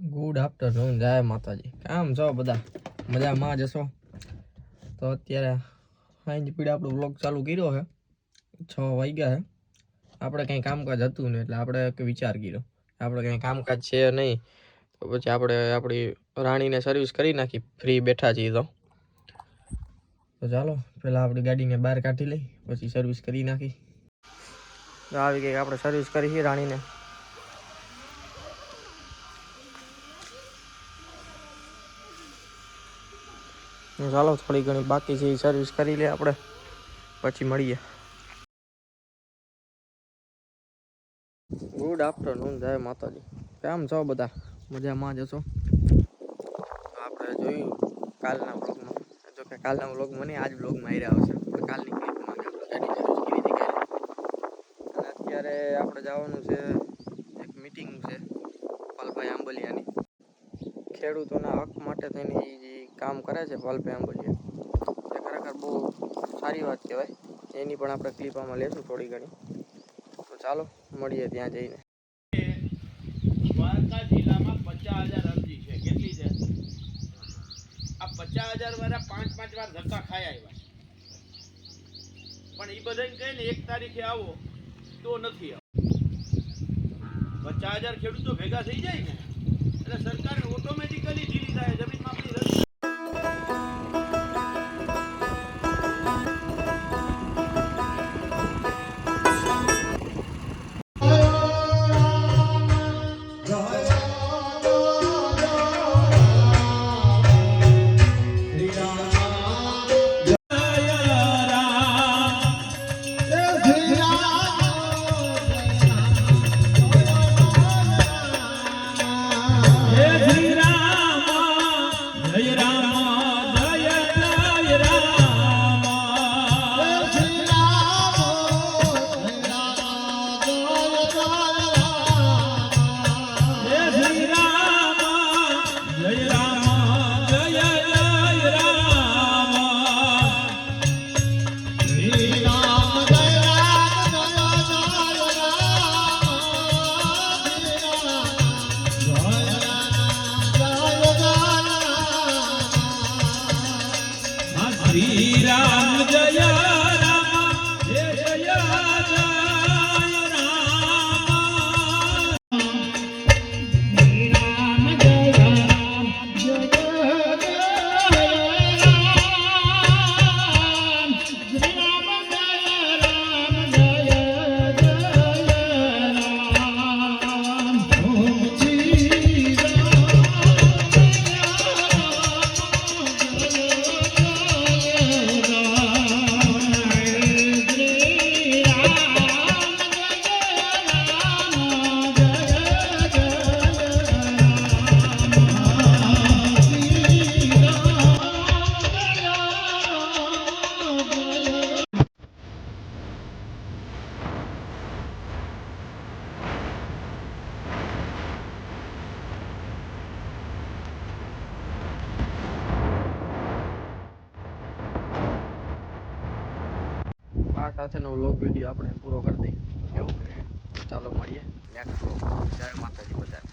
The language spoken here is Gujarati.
ગુડ આફ્ટરનૂન જય માતાજી. કામ છો બધા? મજામાં જશો તો અત્યારે સાંજ પીડે આપણો બ્લોગ ચાલુ કર્યો છે. છ વાગ્યા છે. આપણે કંઈ કામકાજ હતું ને એટલે આપણે વિચાર કર્યો. આપણે કંઈ કામકાજ છે નહીં, તો પછી આપણે આપણી રાણીને સર્વિસ કરી નાખી ફ્રી બેઠા છીએ તો. ચાલો, પહેલાં આપણી ગાડીને બહાર કાઢી લઈ, પછી સર્વિસ કરી નાખી. આવી ગઈ આપણે સર્વિસ કરી રાણીને. ચાલો થોડી ઘણી બાકી છે એ સર્વિસ કરી લે આપણે. પછી મળીએ. ગુડ આફ્ટરનૂન જય માતાજી. કેમ છો બધા? મજામાં જશો આપણે જોયું કાલના બ્લોગમાં જો કે કાલના બ્લોગમાં નહીં, આજ બ્લોગમાં આવી રહ્યા છે કાલની ક્લિપમાં અત્યારે આપણે જવાનું છે, એક મીટિંગ છે પાલભાઈ આંબલિયાની. ખેડૂતોના હક માટે થઈને એ જે કામ કરે છે પાલભાઈ આંબલિયા એ ખરેખર બહુ સારી વાત કહેવાય. એની પણ આપણે ક્લિપામાં લેશું થોડી ઘણી. તો ચાલો, મળીએ ત્યાં જઈને. દ્વારકા જિલ્લામાં પચાસ હજાર અરજી છે. કેટલી છે? આ પચાસ હજાર વાળા પાંચ પાંચ વાર ધક્કા ખાઈ આવ્યા પણ એ બધાને કહે ને, એક તારીખે આવો તો નથી આવો. પચાસ હજાર ખેડૂતો ભેગા થઈ જાય ને, એટલે સરકાર ઓટોમેટિકલી ઢીલી થાય જમીનમાં આપણી શ્રી રામ જય આ સાથેનો વ્લોગ વીડિયો આપણે પૂરો કરી દઈએ. એવું. ચાલો મળીએ. નેક્સ્ટ જય માતાજી બધા